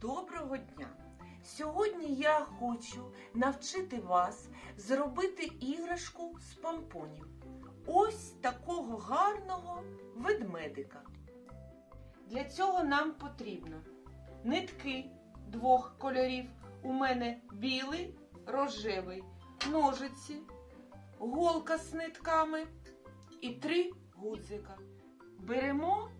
Доброго дня! Сьогодні я хочу навчити вас зробити іграшку з помпонів. Ось такого гарного ведмедика. Для цього нам потрібно нитки двох кольорів. У мене білий, рожевий, ножиці, голка з нитками і три гудзика. Беремо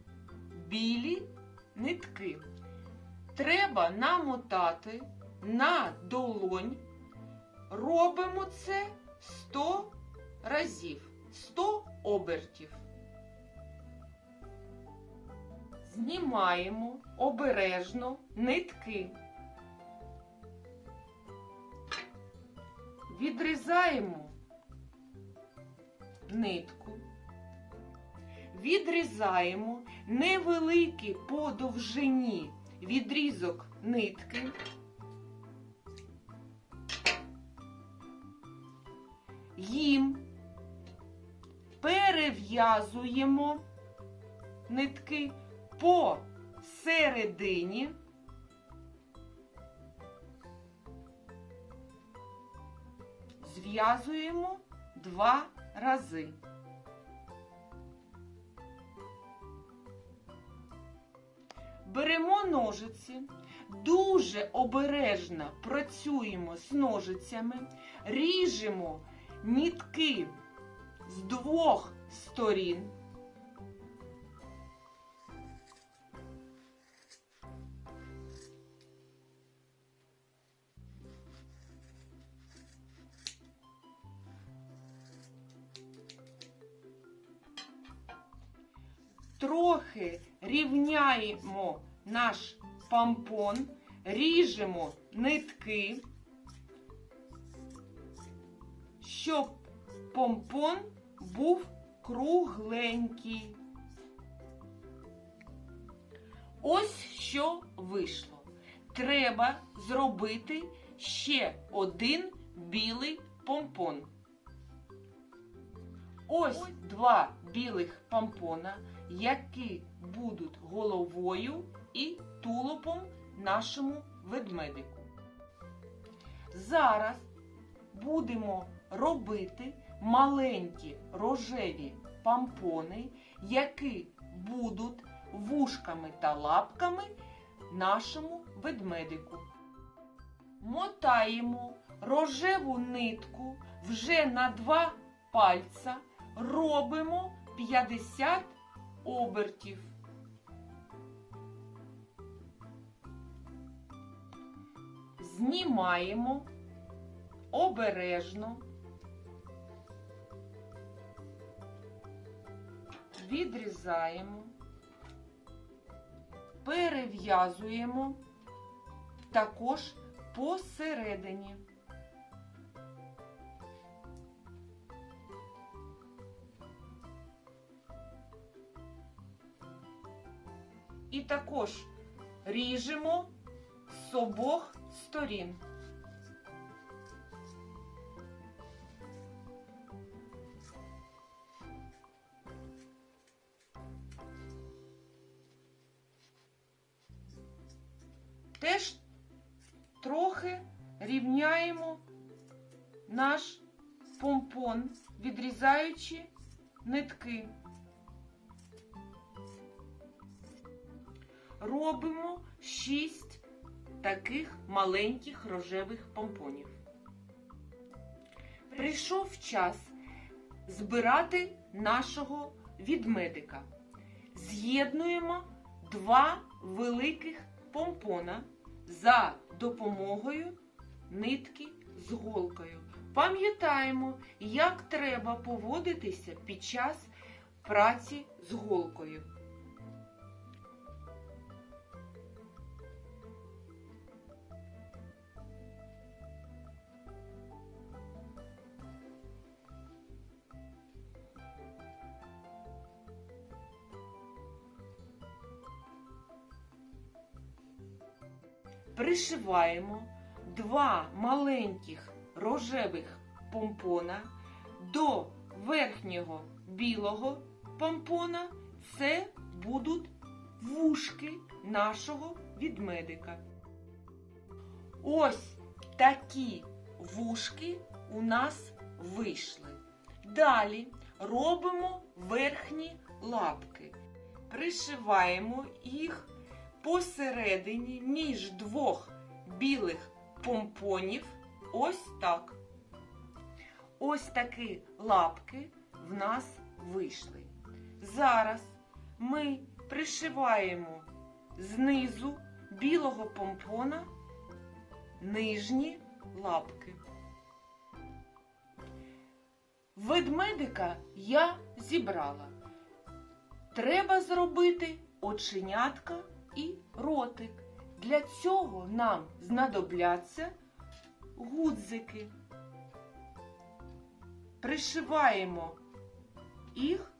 Треба намотати на долонь. Робимо це 100 разів, 100 обертів. Знімаємо обережно нитки. Відрізаємо нитку. Відрізаємо невеликий по довжині відрізок нитки. Їм перев'язуємо нитки по середині. Зв'язуємо два рази. Беремо ножиці, дуже обережно працюємо з ножицями, ріжемо нітки з двох сторін. Трохи рівняємо наш помпон, ріжемо нитки, щоб помпон був кругленький. Ось що вийшло. Треба зробити ще один білий помпон. Ось два білих помпона, які будуть головою і тулупом нашому ведмедику. Зараз будемо робити маленькі рожеві помпони, які будуть вушками та лапками нашому ведмедику. Мотаємо рожеву нитку вже на два пальця, робимо 50 обертів. Знімаємо обережно, відрізаємо, перев'язуємо також посередині. І також ріжемо з обох сторін. Теж трохи рівняємо наш помпон, відрізаючи нитки. Робимо 6 таких маленьких рожевих помпонів. Прийшов час збирати нашого відмедика. З'єднуємо два великих помпона за допомогою нитки з голкою. Пам'ятаємо, як треба поводитися під час праці з голкою. Пришиваємо два маленьких рожевих помпона до верхнього білого помпона. Це будуть вушки нашого відмедика. Ось такі вушки у нас вийшли. Далі робимо верхні лапки. Пришиваємо їх посередині між двох білих помпонів. Ось так. Ось такі лапки в нас вийшли. Зараз ми пришиваємо знизу білого помпона нижні лапки. Ведмедика я зібрала. Треба зробити оченятка і ротик. Для цього нам знадобляться гудзики. Пришиваємо їх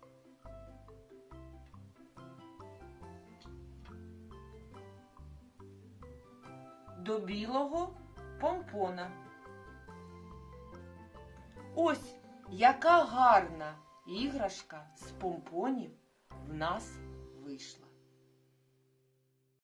до білого помпона. Ось яка гарна іграшка з помпонів в нас вийшла.